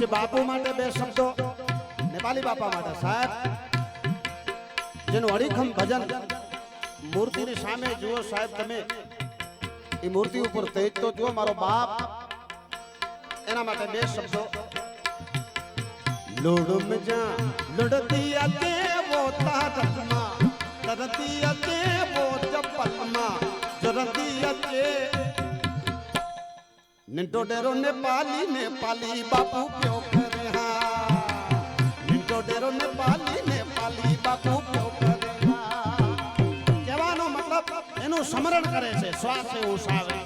આજે બાપુ માટે બે શબ્દો, નેપાલી બાપા માટે. સાહેબ, જેનું અડીખમ ભજન મૂર્તિની સામે જુઓ સાહેબ તમે, એ મૂર્તિ ઉપર તેજ તો જુઓ, મારો બાપ. એના માટે બે શબ્દો. લોડ જા લડતી આતે વો તારતમાં કરતી આતે વો ચપલમાં જરતી આતે નિંટો ડેરો ને પાલી ને પાલી બાપુ પ્યો કરે હા. નિંટો ડેરો ને પાલી ને પાલી બાપુ પ્યો કરે કહેવાનો મતલબ એનું સ્મરણ કરે છે, શ્વાસ એવું સાવે.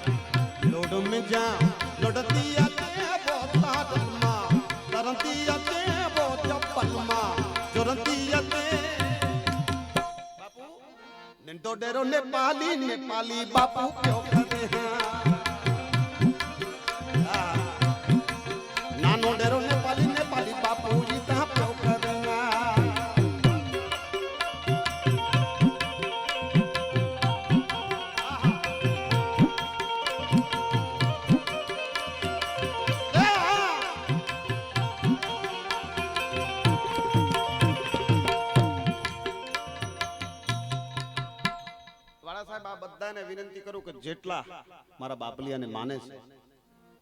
લોડ મે જા લોડતી આતે વો તાડમાં, તરંતી આતે વો ચપ્પલમાં જોરંતી આતે. બાપુ નિંટો ડેરો નેપાલી પાલી ને પાલી બાપુ પ્યો કરે હા. નાનો ડેરો નેપાલી નેપાલી બાપુજી ત્યાં પ્યો કરના. વાળા સાહેબ, આ બધાને વિનંતી કરું કે જેટલા મારા બાપલી અને માને છે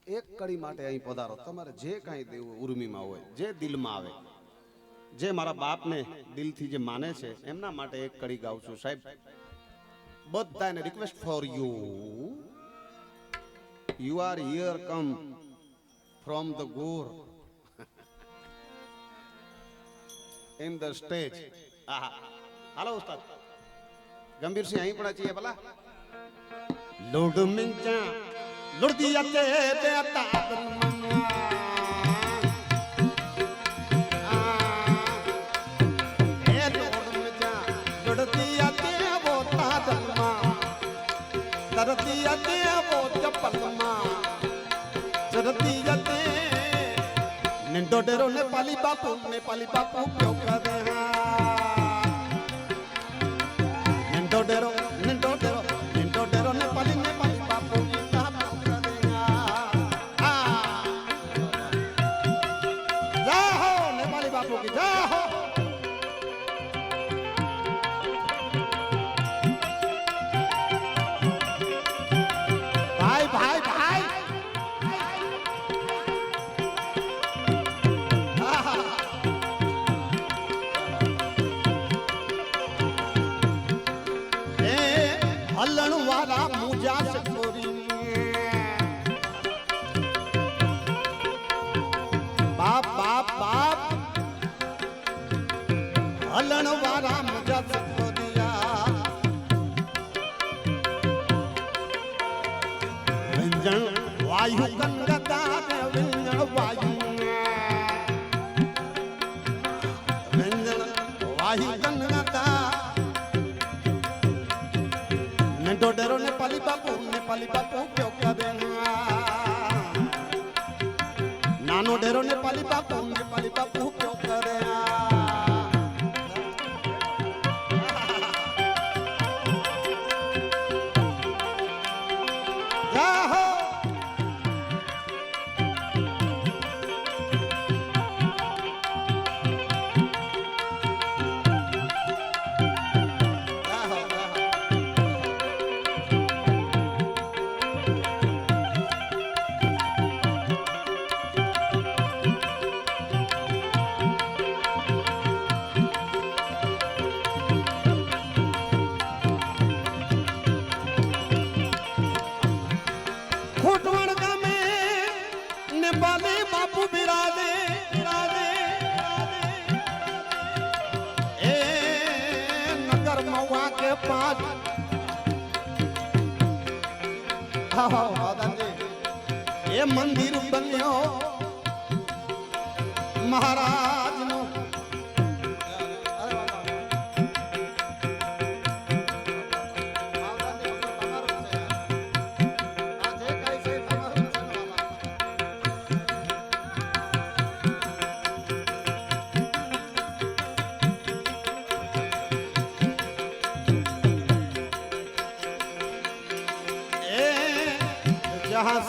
એક કડી માટે અહીં પધારો. તમારે જે કાંઈ દેવું ઉર્મિમાં હોય, જે દિલમાં આવે. જે મારા બાપને દિલથી જે માને છે, એમના માટે એક કડી ગાઉં છું. સાહેબ, બધાને request for you you are here come from the gore in the stage આહા હાલો ઉસ્તાદ ગંભીરસિંહ, અહીં પણ છીએ ભલા. લોડ મિંચા લુડદી અતે તે તાતન એ લોડ મિંચા લુડદી અતે વો તાતન તરતી અતે વો ચપલમાં ચરતી અતે નિંડો ડેરો નેપાલી બાપુ નેપાલી બાપુ ક્યો કરે હા હલણ વાળા મુજા સકોરિયા વ્યંજન વાયુ ગંગા ને વ્યંજન વાયુ વ્યંજન વાયુ ગંગા નિંડો ડેરો નેપાલી બાપુ નેપાલી બાપુ ક્યો કરે નાનો ડેરો નેપાલી બાપુ નેપાલી બાપુ એ મંદિર બન્યો. મહારાજનો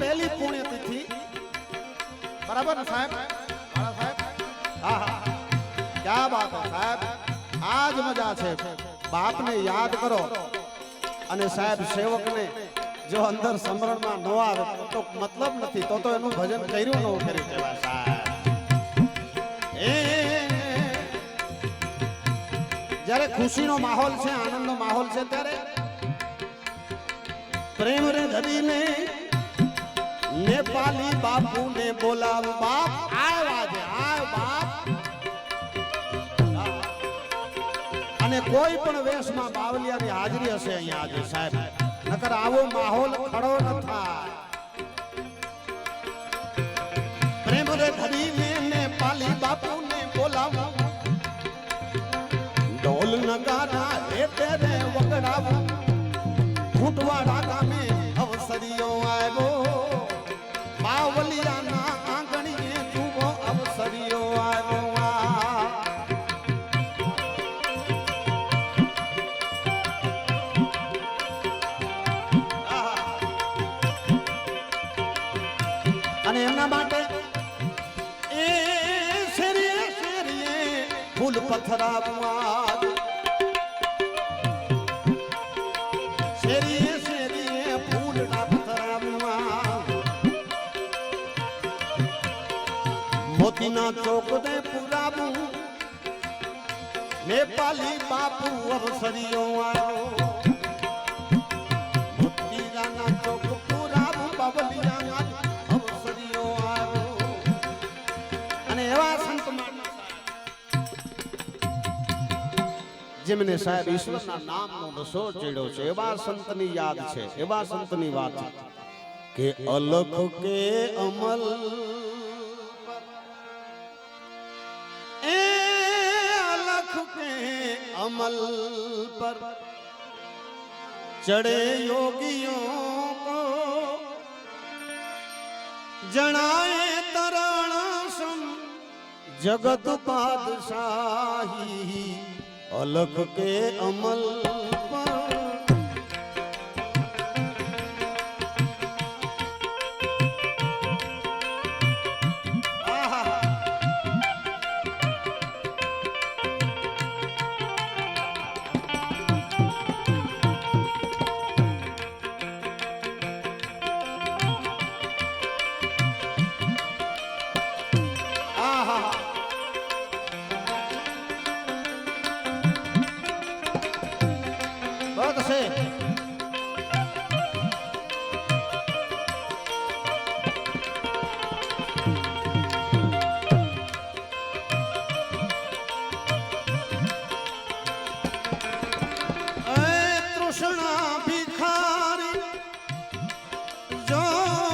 પહેલી પુણ્યતિથિ. બરાબર ને સાહેબ? ક્યાં હે સાહેબ? આજ મજા છે. બાપને યાદ કરો. અને સાહેબ સેવકને જો અંદર સમરણમાં ન આવે, તો મતલબ નથી. તો તો એનું ભજન કર્યું ન કરી કહેવાય સાહેબ. એ, જ્યારે ખુશીનો માહોલ છે, આનંદનો માહોલ છે, ત્યારે પ્રેમ રે ધરીને નેપાલી બાપુ ને બોલાવ બાપ અને કોઈ પણ વેશમાં બાવલિયાની હાજરી હશે અહીંયા આજે સાહેબ. નકર આવો માહોલ ખડો એ શેરીએ શેરીએ ફૂલ પથરાવવા શેરીએ શેરીએ ફૂલના પથરાવવા મોતીના ચોક ને પુરાવું નેપાલી બાપુ અવસરીઓ આવ્યો જેમને સાહેબ ઈશ્વરના નામનો રસો ચડ્યો છે, એવા સંતની યાદ છે, એવા સંતની વાત કે અલખ કે અમલ એ અલખ કે અમલ પર ચડે યોગીઓ જણાય તરણ જગત પાદશાહી. અલખ કે અમલ